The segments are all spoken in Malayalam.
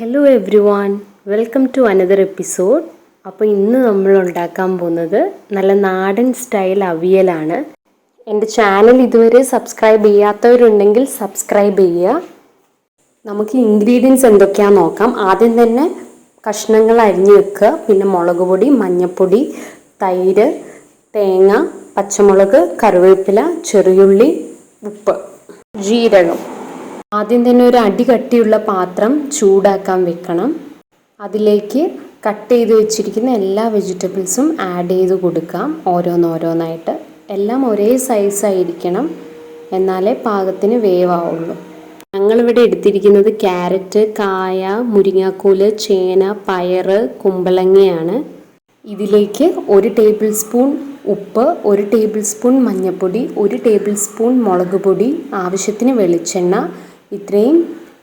Hello everyone welcome to another episode അപ്പോൾ ഇന്ന് നമ്മൾ ഉണ്ടാക്കാൻ പോകുന്നത് നല്ല നാടൻ സ്റ്റൈൽ അവിയലാണ്. എന്റെ ചാനൽ ഇതുവരെ സബ്സ്ക്രൈബ് ചെയ്യാത്തവരുണ്ടെങ്കിൽ സബ്സ്ക്രൈബ് ചെയ്യുക. നമുക്ക് ഇൻഗ്രീഡിയൻസ് എന്തൊക്കെയാണെന്ന് നോക്കാം. ആദ്യം തന്നെ കഷ്ണങ്ങൾ അരിഞ്ഞു വെക്കുക. പിന്നെ മുളക് പൊടി മഞ്ഞൾപ്പൊടി തൈര് തേങ്ങ പച്ചമുളക് കറിവേപ്പില ചെറിയുള്ളി ഉപ്പ് ജീരകം. ആദ്യം തന്നെ ഒരു അടി കട്ടിയുള്ള പാത്രം ചൂടാക്കാൻ വെക്കണം. അതിലേക്ക് കട്ട് ചെയ്ത് വെച്ചിരിക്കുന്ന എല്ലാ വെജിറ്റബിൾസും ആഡ് ചെയ്ത് കൊടുക്കാം ഓരോന്നോരോന്നായിട്ട്. എല്ലാം ഒരേ സൈസായിരിക്കണം എന്നാലേ പാകത്തിന് വേവാവുള്ളൂ. ഞങ്ങളിവിടെ എടുത്തിരിക്കുന്നത് ക്യാരറ്റ് കായ മുരിങ്ങാക്കോൽ ചേന പയറ് കുമ്പളങ്ങയാണ്. ഇതിലേക്ക് ഒരു ടേബിൾ സ്പൂൺ ഉപ്പ് ഒരു ടേബിൾ സ്പൂൺ മഞ്ഞൾപ്പൊടി ഒരു ടേബിൾ സ്പൂൺ മുളക് പൊടി ആവശ്യത്തിന് വെളിച്ചെണ്ണ ഇത്രയും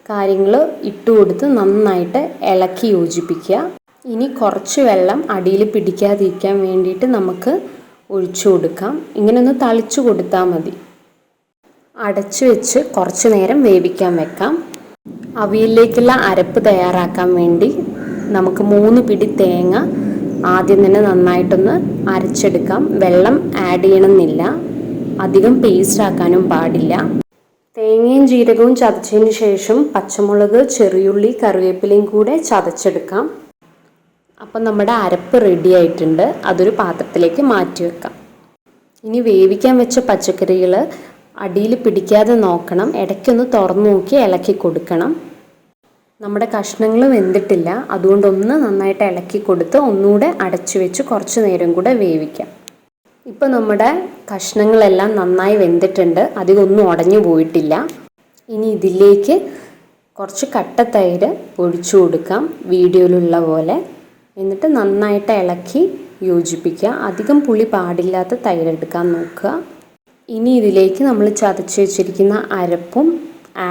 കാര്യങ്ങൾ ഇട്ട് കൊടുത്ത് നന്നായിട്ട് ഇളക്കി യോജിപ്പിക്കുക. ഇനി കുറച്ച് വെള്ളം അടിയിൽ പിടിക്കാതിരിക്കാൻ വേണ്ടിയിട്ട് നമുക്ക് ഒഴിച്ചു കൊടുക്കാം. ഇങ്ങനെ ഒന്ന് തളിച്ചു കൊടുത്താൽ മതി. അടച്ചു വെച്ച് കുറച്ച് നേരം വേവിക്കാൻ വെക്കാം. അവിയലിലേക്കുള്ള അരപ്പ് തയ്യാറാക്കാൻ വേണ്ടി നമുക്ക് മൂന്ന് പിടി തേങ്ങ ആദ്യം തന്നെ നന്നായിട്ടൊന്ന് അരച്ചെടുക്കാം. വെള്ളം ആഡ് ചെയ്യണമെന്നില്ല. അധികം പേസ്റ്റ് ആക്കാനും പാടില്ല. തേങ്ങയും ജീരകവും ചതച്ചതിന് ശേഷം പച്ചമുളക് ചെറിയുള്ളി കറിവേപ്പിലയും കൂടെ ചതച്ചെടുക്കാം. അപ്പം നമ്മുടെ അരപ്പ് റെഡി ആയിട്ടുണ്ട്. അതൊരു പാത്രത്തിലേക്ക് മാറ്റി വെക്കാം. ഇനി വേവിക്കാൻ വെച്ച പച്ചക്കറികൾ അടിയിൽ പിടിക്കാതെ നോക്കണം. ഇടയ്ക്കൊന്ന് തുറന്നു നോക്കി ഇളക്കി കൊടുക്കണം. നമ്മുടെ കഷ്ണങ്ങൾ വെന്തിട്ടില്ല. അതുകൊണ്ടൊന്ന് നന്നായിട്ട് ഇളക്കി കൊടുത്ത് ഒന്നുകൂടെ അടച്ചു വെച്ച് കുറച്ച് നേരം കൂടെ വേവിക്കാം. ഇപ്പോൾ നമ്മുടെ കഷ്ണങ്ങളെല്ലാം നന്നായി വെന്തിട്ടുണ്ട്. അധികമൊന്നും ഉടഞ്ഞു പോയിട്ടില്ല. ഇനി ഇതിലേക്ക് കുറച്ച് കട്ട തൈര് ഒഴിച്ചു കൊടുക്കാം വീഡിയോയിലുള്ള പോലെ. എന്നിട്ട് നന്നായിട്ട് ഇളക്കി യോജിപ്പിക്കുക. അധികം പുളി പാടില്ലാത്ത തൈര് എടുക്കാൻ നോക്കുക. ഇനി ഇതിലേക്ക് നമ്മൾ ചതച്ച് വെച്ചിരിക്കുന്ന അരപ്പും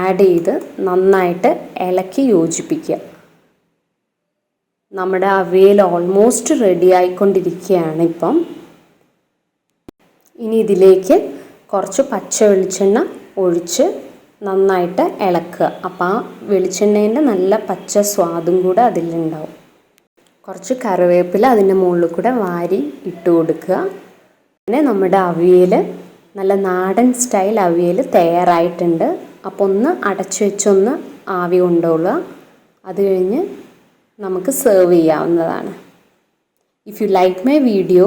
ആഡ് ചെയ്ത് നന്നായിട്ട് ഇളക്കി യോജിപ്പിക്കുക. നമ്മുടെ അവിയൽ ഓൾമോസ്റ്റ് റെഡി ആയിക്കൊണ്ടിരിക്കുകയാണ് ഇപ്പം. ഇനി ഇതിലേക്ക് കുറച്ച് പച്ച വെളിച്ചെണ്ണ ഒഴിച്ച് നന്നായിട്ട് ഇളക്കുക. അപ്പോൾ ആ വെളിച്ചെണ്ണേന്റെ നല്ല പച്ച സ്വാദും കൂടെ അതിലുണ്ടാവും. കുറച്ച് കറിവേപ്പില അതിന്റെ മുകളിൽ കൂടെ വാരി ഇട്ട് കൊടുക്കുക. പിന്നെ നമ്മുടെ അവിയൽ നല്ല നാടൻ സ്റ്റൈൽ അവിയൽ തയ്യാറായിട്ടുണ്ട്. അപ്പോൾ ഒന്ന് അടച്ചു വെച്ചൊന്ന് ആവി കൊണ്ടുകൊള്ളുക അത് കഴിഞ്ഞ് നമുക്ക് സെർവ് ചെയ്യാവുന്നതാണ്. If you like my video